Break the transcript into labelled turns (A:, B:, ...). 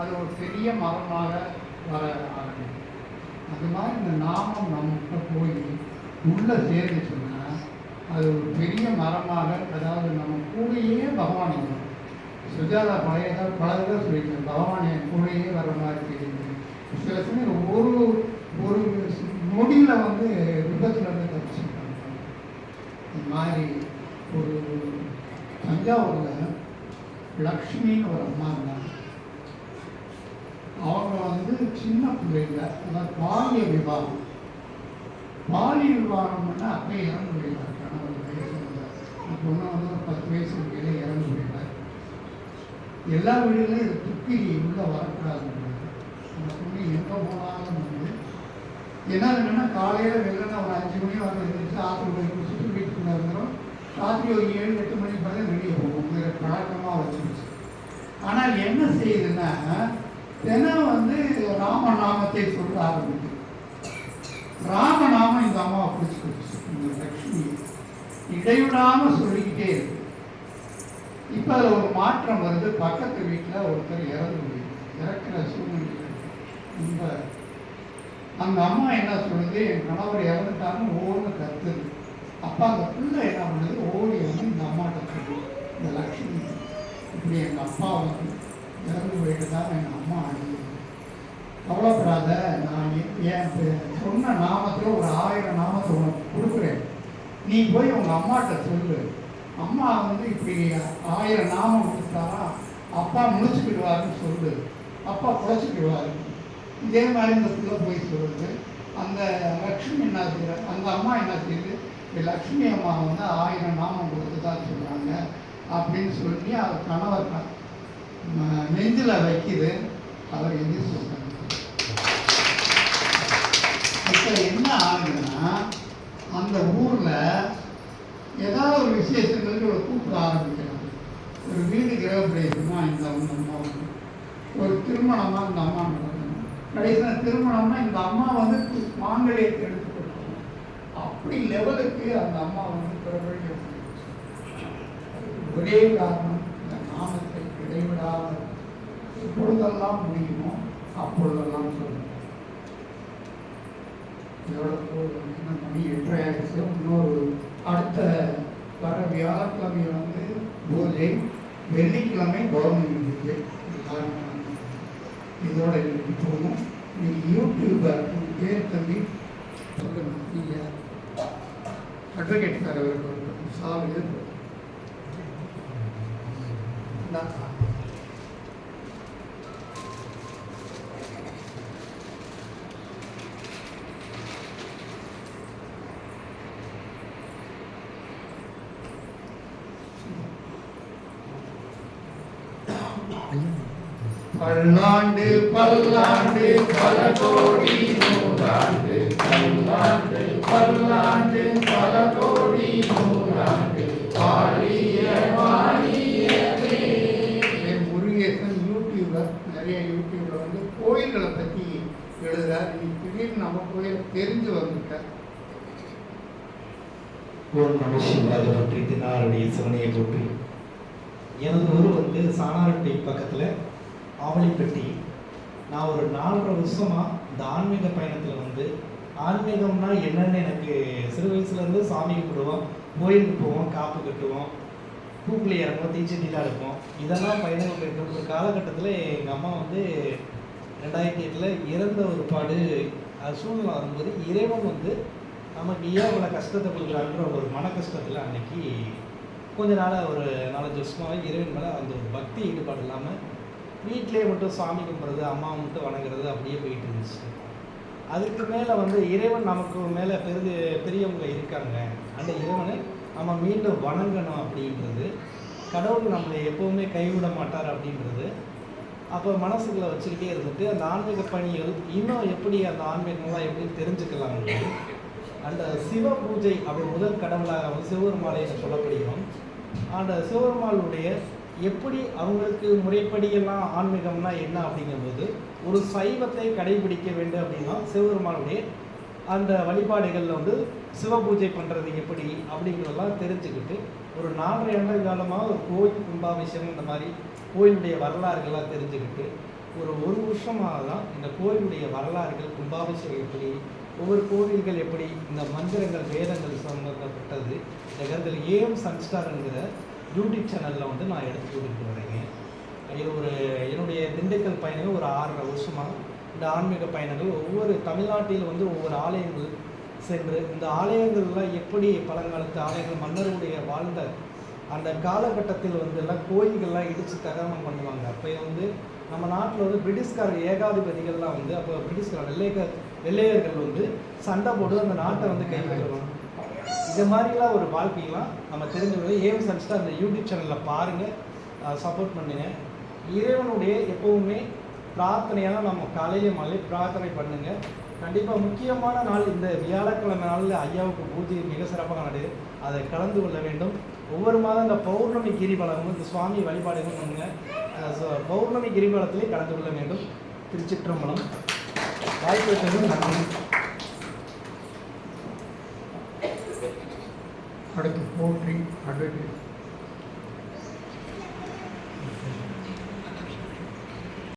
A: அது ஒரு பெரிய மரமாக வர ஆரம்பிக்கும். அது மாதிரி இந்த நாமம் நம்மகிட்ட போய் உள்ளே சேர்ந்துச்சுன்னா அது ஒரு பெரிய மரமாக அதாவது நம்ம கூடையே பகவான் வரும் சுஜாதா பழைய பல தடவை சொல்லியிருக்கேன் பகவான் என் கூடையே வர மாதிரி தெரியுது. சில சமயம் ஒரு ஒரு நொடியில் வந்து விபத்தில் இருந்து தப்பிச்சுருக்காங்க. இந்த மாதிரி ஒரு தஞ்சாவூரில் லக்ஷ்மின்னு ஒரு அம்மா இருந்தாங்க. அவங்க வந்து சின்ன பிள்ளைங்க அதாவது பாலிய விவாகம். பாலிய விவாகம்னா அப்பயே இறந்து போயிட்டார் கணவர் வயசு பொண்ணு வந்து ஒரு பத்து வயசு கீழே இறந்து போயிட்டார் எல்லா வீடுகளையும் இது துப்பிரி உள்ளே வரக்கூடாது அந்த பொண்ணு எங்கே போனாலும் வந்து என்ன என்னன்னா காலையில் வெள்ளன ஒரு அஞ்சு மணி வந்து எழுந்திரிச்சு ஆற்று போய் குளிச்சுட்டு வீட்டுக்குள்ளே இருந்துடும் ராத்திரி ஒரு ஏழு எட்டு மணிக்கு பிறகு வெளியே போகும். வேறு பழக்கமாக வச்சுருச்சு ஆனால் என்ன செய்யுதுன்னா தினம் வந்து ராமநாமத்தை சொல்ல ஆரம்பிக்கும். ராமநாமம் இந்த அம்மாவை பிடிச்சிக்கிடுச்சு இந்த லக்ஷ்மி இடைவிடாம சொல்லிக்கிட்டே இருக்கு. இப்போ அதில் ஒரு மாற்றம் வருது. பக்கத்து வீட்டில் ஒருத்தர் இறந்து முடியும் இறக்குற சூழ்நிலை ரொம்ப அந்த அம்மா என்ன சொல்லுது? என் கணவர் இறந்துட்டாருன்னு ஓடுன்னு கத்துது. அப்போ அந்த பிள்ளை என்ன பண்ணுது? ஓடி வந்து இந்த அம்மாட்ட சொல்லுது. இந்த லக்ஷ்மி இப்படி எங்கள் அப்பா வந்து இறந்து தான் எங்கள் அம்மா அழுது கவலைப்படாத நான் என் சொன்ன நாமத்தில் ஒரு ஆயிரம் நாமத்தை உனக்கு கொடுக்குறேன். நீ போய் உங்கள் அம்மாட்ட சொல்லு. அம்மா வந்து இப்படி ஆயிரம் நாமம் கொடுத்தாரா? அப்பா முடிச்சுக்கிடுவாருன்னு சொல்லு. அப்பா குழச்சிக்கிடுவாரு இதே மாதிரி இந்த பிள்ளை போய் சொல்லுது. அந்த லக்ஷ்மி என்ன செய்யுற அந்த அம்மா என்ன செய்யுது? லக்ஷ்மி அம்மா வந்து ஆயிரம் நாமம் கொடுத்துதான் சொல்கிறாங்க அப்படின்னு சொல்லி அவர் கணவர் நெஞ்சில் வைக்குது அவர் எதிர் சொல்கிறாங்க இப்போ என்ன ஆகுதுன்னா அந்த ஊரில் ஏதாவது ஒரு விசேஷங்களுக்கு ஒரு கூப்பிட ஆரம்பிக்கிறாங்க ஒரு வீடு கிரகப்பிரவேசமா இந்த அவங்க அம்மா வந்து ஒரு திருமணமாக இந்த அம்மா கடைசியில் திருமணம்னா இந்த அம்மா வந்து கு- மாங்கல்யத்தை அப்படி லெவலுக்கு அந்த அம்மா வந்து பிரபலியம் ஒரே காரணம் இடைவிடாமல் எப்பொழுதெல்லாம் முடியுமோ அப்பொழுதெல்லாம் சொல்லணும் இதோட போதும். மணி எட்டரை இன்னொரு அடுத்த வர வியாழக்கிழமை வந்து பூஜை. வெள்ளிக்கிழமை கவர்மெண்ட் பூஜை. இதோட எனக்கு போகணும் நீ யூடியூபர் பேர் தம்பி சொல்லுங்க. நீங்க அட்வொகேட் சார் அவருக்கு சார் இது. பல்லாண்டு பல்லாண்டு பல கோடி நூறாண்டு. பல்லாண்டு பல்லாண்டு பல கோடி நூறாண்டு. வாழிய வாழியவே முருகேசன் யூடியூபர் நிறைய யூடியூப்ல வந்து கோயில்களை பத்தி எழுதுறார். நீ திடீர்னு நம்ம கோயில் தெரிஞ்சு வந்துட்டார்
B: ஓம் நம சிவாய போற்றி திருநாளுடைய சிவனையை போற்றி எனது ஊர் வந்து சாணார்பட்டி பக்கத்தில் ஆவலிப்பட்டி நான் ஒரு நாலரை வருஷமாக இந்த ஆன்மீக பயணத்தில் வந்து ஆன்மீகம்னா என்னன்னு எனக்கு சிறு வயசுலேருந்து சாமி கும்பிடுவோம் கோயிலுக்கு போவோம் காப்பு கட்டுவோம் பூக்குழி இறங்குவோம் தீச்சட்டிலாம் இருப்போம் இதெல்லாம் பயணம் போயிருக்க ஒரு காலகட்டத்தில் எங்கள் அம்மா வந்து ரெண்டாயிரத்தி எட்டில் இறந்த ஒரு பாடு அது சூழ்நிலை வரும்போது இறைவன் வந்து நமக்கு ஏன் இவ்வளோ கஷ்டத்தை கொடுக்குறாங்கிற ஒரு மன கஷ்டத்தில் அன்னைக்கு கொஞ்ச நாளாக ஒரு நாலஞ்சு வருஷமாவே இறைவன் மேலே அந்த ஒரு பக்தி ஈடுபாடு இல்லாமல் வீட்டிலே மட்டும் சாமி கும்பிட்றது அம்மா மட்டும் வணங்குறது அப்படியே போயிட்டு இருந்துச்சு. அதுக்கு மேலே வந்து இறைவன் நமக்கு மேலே பெரிய பெரியவங்க இருக்காங்க. அந்த இறைவனை நம்ம மீண்டும் வணங்கணும் அப்படின்றது கடவுள் நம்மளை எப்போவுமே கைவிட மாட்டார் அப்படின்றது அப்போ மனசுகளை வச்சுக்கிட்டே இருந்துட்டு அந்த ஆன்மீக பணிகள் இன்னும் எப்படி அந்த ஆன்மீகம்லாம் எப்படி தெரிஞ்சுக்கலாம் அந்த சிவ பூஜை அப்படி முதல் கடவுளாக வந்து சிவபெருமாளை சொல்லப்படுகிறோம். அந்த சிவபெருமாளுடைய எப்படி அவங்களுக்கு முறைப்படியெல்லாம் ஆன்மீகம்னா என்ன அப்படிங்கும்போது ஒரு சைவத்தை கடைபிடிக்க வேண்டும் அப்படின்னா சிவபெருமானுடைய அந்த வழிபாடுகளில் வந்து சிவ பூஜை பண்ணுறது எப்படி அப்படிங்கிறதெல்லாம் தெரிஞ்சுக்கிட்டு ஒரு நாலரை ஆண்டு காலமாக ஒரு கோயில் கும்பாபிஷேகம் இந்த மாதிரி கோயிலுடைய வரலாறுகள்லாம் தெரிஞ்சுக்கிட்டு ஒரு ஒரு வருஷமாக தான் இந்த கோயிலுடைய வரலாறுகள் கும்பாபிஷேகம் எப்படி ஒவ்வொரு கோவில்கள் எப்படி இந்த மந்திரங்கள் வேதங்கள் சம்பந்தப்பட்டது இந்த கருத்தில் ஏஎம் சன்ஸ்டார்ங்கிற யூடியூப் சேனலில் வந்து நான் எடுத்து கொடுத்துட்டு வரேங்க இது ஒரு என்னுடைய திண்டுக்கல் பயணங்கள் ஒரு ஆறரை வருஷமாக இந்த ஆன்மீக பயணங்கள் ஒவ்வொரு தமிழ்நாட்டில் வந்து ஒவ்வொரு ஆலயங்கள் சென்று இந்த ஆலயங்கள்லாம் எப்படி பழங்காலத்து ஆலயங்கள் மன்னருடைய வாழ்ந்த அந்த காலகட்டத்தில் வந்து எல்லாம் கோயில்கள்லாம் இடித்து தகனம் பண்ணுவாங்க. அப்போ வந்து நம்ம நாட்டில் வந்து பிரிட்டிஷ்கார ஏகாதிபதிகள்லாம் வந்து அப்போ பிரிட்டிஷ்கார வெள்ளையர்கள் வெள்ளையர்கள் வந்து சண்டை போட்டு அந்த நாட்டை வந்து கைப்பற்றுவாங்க இது மாதிரிலாம் ஒரு வாழ்க்கையெல்லாம் நம்ம தெரிஞ்சுக்கணும். ஏஎம் சன்ஸ்டார் அந்த யூடியூப் சேனலில் பாருங்கள் சப்போர்ட் பண்ணுங்கள் இறைவனுடைய எப்பவுமே பிரார்த்தனையாக நம்ம காலையில மாலை பிரார்த்தனை பண்ணுங்கள் கண்டிப்பாக முக்கியமான நாள் இந்த வியாழக்கிழமை நாளில் ஐயாவுக்கு பூஜை மிக சிறப்பாக நடக்குது அதை கலந்து கொள்ள வேண்டும். ஒவ்வொரு மாதம் இந்த பௌர்ணமி கிரிவலம் இந்த சுவாமி வழிபாடுகள் பண்ணுங்கள் பௌர்ணமி கிரிவலத்திலே கலந்து கொள்ள வேண்டும். திருச்சிற்றம்பலம். வாய்ப்பு நன்றி.
A: அடுத்து போற்றி அட்வொகேட்